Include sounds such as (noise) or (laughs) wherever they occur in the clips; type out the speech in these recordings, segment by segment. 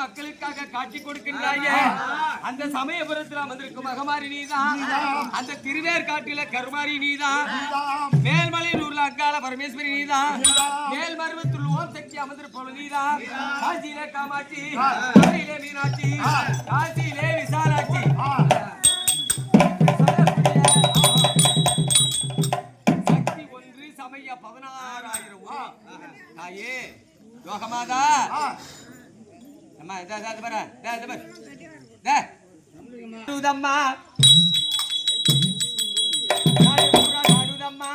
மக்களுக்காக காட்சி கொடுக்கின்றாயே. அந்த சமயபுரத்தில் அமர்ந்திருக்கும் மகமாரி நீதான் அந்த திருவேற்காட்டில கருமாரி நீதான் மேல்மலையில் உள்ள அங்கால பரமேஸ்வரி நீதான் மேல்மருவத்தில் ஓம் சக்தி அமர்ந்திருப்பவள் நீதான் காசியிலே காமாட்சி. காசியிலே மீனாட்சி. காசியிலே விசாலாட்சி. சக்தி ஒன்று சமய பதினாறாயிரம். தாயே யோகமாதா. அம்மா இதா இதா பாரு டே இதா பாரு. டே நாடுதம்மா. நாடுதம்மா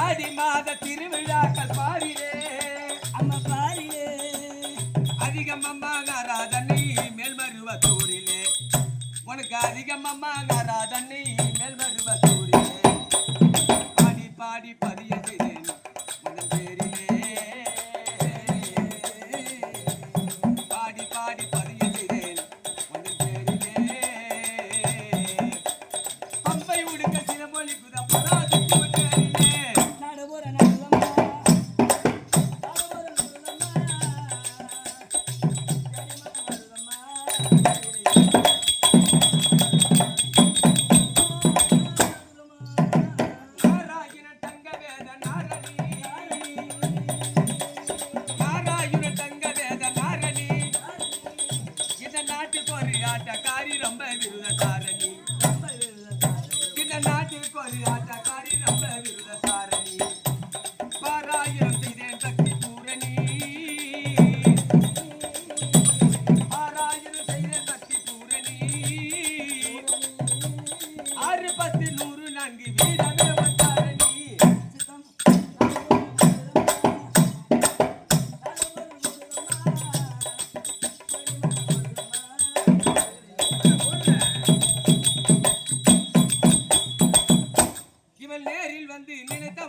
ஆடி மாத திருவிழாக்கள் பாரிலே. அம்மா பாரிலே. அதிகம் அம்மா நாராதனை மேல்மருவத்தூரிலே உனக்கு அதிகம் அம்மா நாராதனை மேல்மருவத்தூரிலே பாடி பாடி பதிய செய்தே.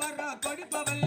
வர படிப்பவள்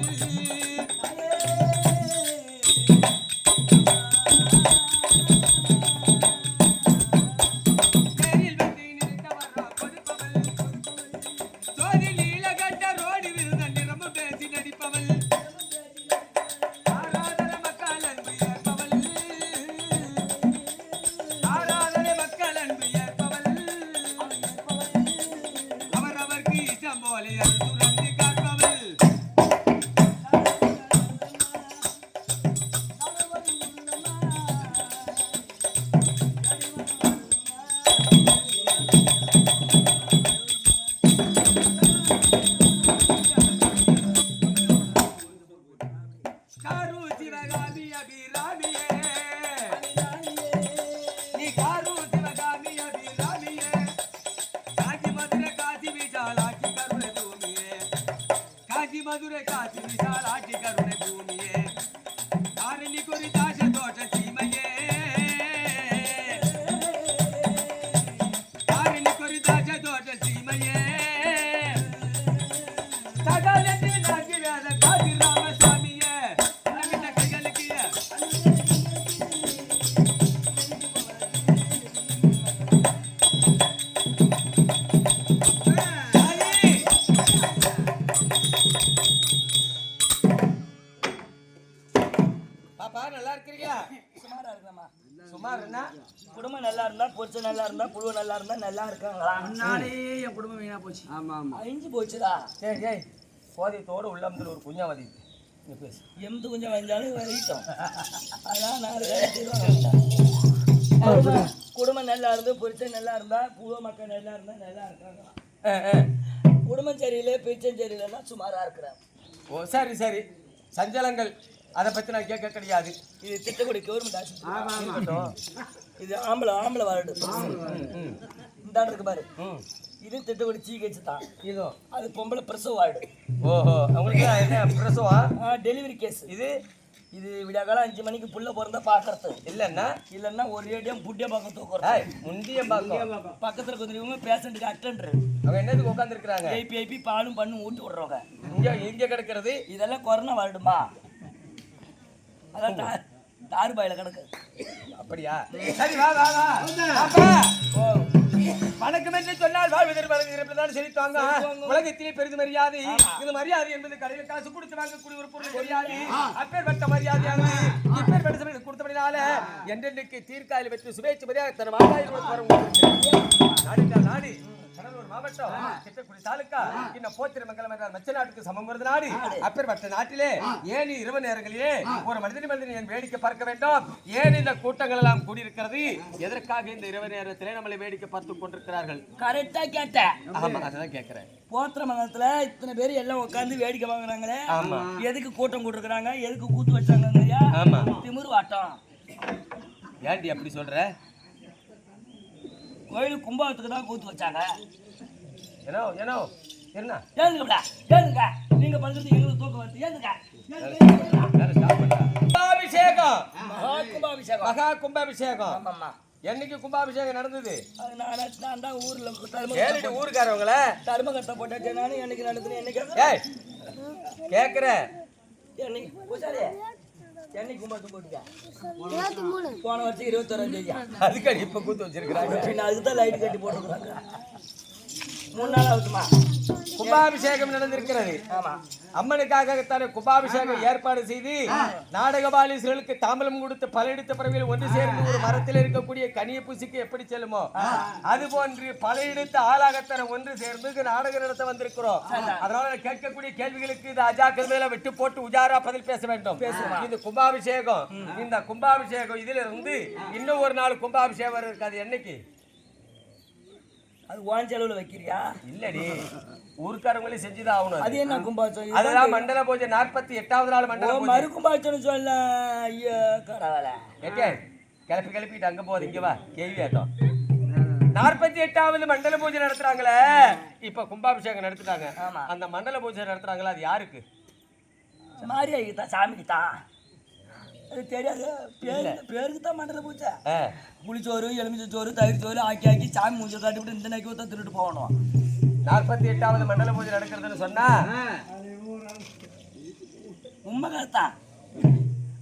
மதுரை காசி விசாலாட்சி கருணை பூமியே. தாரணி குறி தாச தோட்ட சீமையே. தாரணி குறி தாச தோட்ட சீமையே. சகலத்தி பாப்பா நல்லா இருக்கிறீங்களா? சுமாரா இருக்கலாமா? சுமார் என்ன? குடும்பம் நல்லா இருந்தா பொரிச்சு நல்லா இருந்தா புழு நல்லா இருந்தா நல்லா இருக்காங்களா? முன்னாலே என் குடும்பம் வீணா போச்சு. ஆமா ஆமா. அழிஞ்சு போச்சுடா. ஏய் ஏய் சோதியத்தோட உள்ளத்துல ஒரு குஞ்சாவதி நீ பேசு. எம்பது கொஞ்சம் வந்தாலும் வரைக்கும் (laughs) அதான் செய்வாங்க. குடும்பம் நல்லா இருந்து பொரிச்ச நல்லா இருந்தா பூவ மக்கள் நல்லா இருந்தா நல்லா இருக்காங்களா. குடும்பம் சரியில்லை பிரிச்சம் சரியில்லைன்னா சுமாரா இருக்கிறான் ஓ சரி சரி. சஞ்சலங்கள். அதை பத்தி நான் கேட்க கிடையாது. இது திட்டக்குடி கவர்மெண்ட் ஆஸ்பத்திரி இது ஆம்பளை ஆம்பளை வார்டு. இந்த இருக்கு பாரு. ம். இது திட்டக்குடி சீக்கிச்சு தான். இதோ. அது பொம்பளை பிரசவ வார்டு. ஓஹோ. அவங்களுக்கு என்ன பிரசவம் டெலிவரி கேஸ் இது? இது விடியாக்காலம் அஞ்சு மணிக்கு புள்ள பிறந்தா பாக்குறது. இல்லைன்னா? இல்லைன்னா ஒரு ஏடிஎம் புட்டிய பக்கம் தூக்குறது. ஏய் முந்தியம் பார்க்கும் பக்கத்துல கொஞ்சம் பேஷண்ட்டுக்கு அட்டெண்டர் அவங்க என்னதுக்கு உட்காந்துருக்குறாங்க ஐபி ஐபி பாலும் பண்ணு ஊட்டி விடுறவங்க. இங்க இங்க கிடக்கிறது? இதெல்லாம் கொரோனா வருடுமா? அதான் தார் பாயில கிடக்கு அப்படியா? சரி வா வா வா. வணக்கம் என்று சொன்னால் வாழ்வதற்கு வழங்குகிறதான் செலுத்துவாங்க உலகத்திலே பெரிது மரியாதை. இந்த மரியாதை என்பது கடையில் காசு கொடுத்து வாங்கக்கூடிய ஒரு பொருள் மரியாதை. அப்பேற்பட்ட மரியாதையானது இப்பேற்பட்ட சபையில் கொடுத்தபடினால என்றென்றைக்கு தீர்க்காயில் வெற்றி சுபேச்சு மரியாதை தன் வாழ்வாயில் வரும். நாடு நாடு. மாவட்டம் சித்தக்குடி தாலுக்கா இன்னும் போத்திர மங்கலம் என்றால் மச்ச நாட்டுக்கு சமம் வருது நாடு. அப்பேற்பட்ட நாட்டிலே ஏன் இரவு நேரங்களிலே ஒரு மனிதன் மனிதன் என் வேடிக்கை பார்க்க வேண்டும். ஏன் இந்த கூட்டங்கள் எல்லாம் கூடியிருக்கிறது? எதற்காக இந்த இரவு நேரத்திலே நம்மளை வேடிக்கை பார்த்து கொண்டிருக்கிறார்கள்? கரெக்டா கேட்டேன் ஆமா அதான் கேட்கிறேன். போத்திர மங்கலத்துல இத்தனை பேர் எல்லாம் உட்காந்து வேடிக்கை வாங்குறாங்களே. எதுக்கு கூட்டம் கூட்டிருக்கிறாங்க? எதுக்கு கூத்து வச்சாங்க. திமிரு வாட்டம். ஏன்டி அப்படி சொல்ற? கோயில் கும்பாவத்துக்கு தான் கூத்து வச்சாங்க. ஏனோ ஏனோ என்ன ஏந்துங்கடா ஏந்துங்க நீங்க பண்றது எங்களுக்கு தூக்கம் வருது. பண்ணா கும்பாபிஷேகம். மகா கும்பாபிஷேகம். மகா கும்பாபிஷேகம். ஆமாம்மா. என்னைக்கு கும்பாபிஷேகம் நடந்தது? அது நான் தான் ஊர்ல தர்ம ஏறிட்டு ஊருக்காரவங்கள? தர்ம கட்ட போட்டாச்சு நானும் என்னைக்கு நடந்தது என்னைக்கு ஏய் கேக்குற. என்னைக்கு? பூசாரி என்னைக்கு கும்பாத்து போட்டுக்க போன வருஷம் இருபத்தொராம் தேதி. அதுக்கடி இப்ப கூத்து வச்சிருக்கிறாங்க. பின்ன அதுக்கு தான் லைட் கட்டி போட்டுருக்காங்க மூணு நாள் ஆகுதுமா கும்பாபிஷேகம் நடந்திருக்கிறது. ஆமா. அம்மனுக்காகத்தானே கும்பாபிஷேகம் ஏற்பாடு செய்து நாடக பாலிசர்களுக்கு தாம்பலம் கொடுத்து பல எடுத்த பிறகு ஒன்று சேர்ந்து ஒரு மரத்தில் இருக்கக்கூடிய கனிய பூசிக்கு எப்படி செல்லுமோ அது போன்று பல எடுத்த ஆளாகத்தானே ஒன்று சேர்ந்து நாடகம் நடத்த வந்திருக்கிறோம். அதனால கேட்கக்கூடிய கேள்விகளுக்கு இது அஜாக்கள் மேல விட்டு போட்டு உஜாரா பதில் பேச வேண்டும். இது கும்பாபிஷேகம் இந்த கும்பாபிஷேகம் இதுல இருந்து இன்னும் ஒரு நாள் கும்பாபிஷேகம் இருக்காது என்னைக்கு? அது ஓன் செலவுல வைக்கிறியா? இல்லடி. ஊருக்காரங்களே செஞ்சுதான் ஆகணும் அது. என்ன கும்பாச்சம் அதுதான் மண்டல பூஜை நாற்பத்தி எட்டாவது நாள் மண்டல பூஜை. மறு கும்பாச்சம்னு சொல்ல ஐயோ கடவுளே. ஏட்டே கிளப்பி கிளப்பிட்டு அங்க போகுது. இங்க வா கேள்வி ஆட்டம் நாற்பத்தி எட்டாவது மண்டல பூஜை நடத்துறாங்களே. இப்ப கும்பாபிஷேகம் நடத்துட்டாங்க. ஆமா. அந்த மண்டல பூஜை நடத்துறாங்களா அது யாருக்கு? தான் சாமிக்கு தான். தெரியாது. பேரு பேருக்கு தான் மண்டல ஆ, புளிச்சோறு எலுமிச்சை சோறு தயிர் சோறு ஆக்கி ஆக்கி சாமி மூஞ்ச காட்டி விட்டு இந்த நக்கி தான் திருட்டு போகணும். நாற்பத்தி எட்டாவது மண்டல பூஜை நடக்கிறதுன்னு சொன்னா? உண்மை கருத்தான்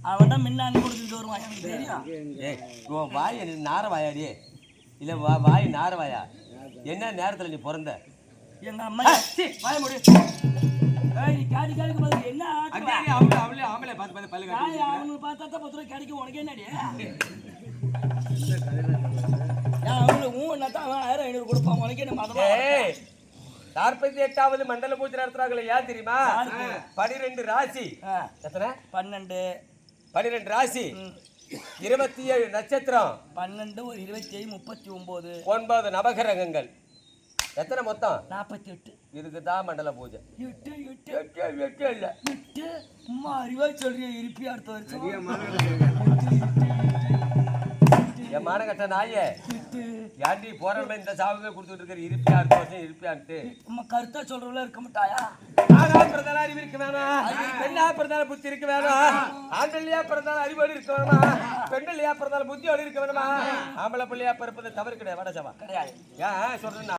அவன் தான் முன்ன அண்ணன் கொடுத்துட்டு வருவான் எனக்கு தெரியும். ஏய் உன் வாய் நார வாயாடி இல்ல வா வாய் நார வாயா. என்ன நேரத்துல நீ பிறந்த? எங்க அம்மா வாய மூடு. ஏய், காடி காடிக்கு பதில் என்ன அங்கே ஆக்குவ? அவளே அவளே பார்த்து பார்த்து பல்லு காட்டி காய் அவனுக்கு பார்த்தா தான் பத்து ரூபாய் கிடைக்கும் உனக்கு என்னடி? (laughs) அவனுக்கு ஊ தான் அவன் ஆயிரம் ஐநூறு கொடுப்பான். உனக்கு என்ன மதமா நாற்பத்தி எட்டாவது மண்டல பூஜை நடத்துறாங்களே ஏன் தெரியுமா? பனிரெண்டு ராசி. எத்தனை? பன்னெண்டு. பனிரெண்டு ராசி. இருபத்தி ஏழு நட்சத்திரம். பன்னெண்டு ஒரு இருபத்தி ஏழு முப்பத்தி ஒன்பது ஒன்பது நவகிரகங்கள். எத்தனை மொத்தம்? நாற்பத்தி எட்டு இதுக்கு தான் மண்டல பூஜை? எட்டு எட்டு. எட்டு, எட்டு இல்ல. எட்டு. அம்மா அறிவா சொல்றிய இருப்பி அடுத்த வருஷம். என் மானகட்ட நாயே. ஏன்டி போறவங்க இந்த சாவுமே கொடுத்துட்டு இருக்கிற இருப்பியா இருக்கும் இருப்பியான்ட்டு? நம்ம கருத்தா சொல்றவங்கள இருக்க மாட்டாயா? ஆனா பிரதான அறிவு இருக்க வேணும். பெண்ணா பிரதான புத்தி இருக்க வேணும். ஆண்கள்லயா பிரதான அறிவோடு இருக்க வேணுமா? பெண்கள்லயா பிரதான புத்தியோடு இருக்க வேணுமா? ஆம்பளை பிள்ளையா பிறப்பது தவறு கிடையாது. வடசவா கிடையாது. ஏன் சொல்றேன்னா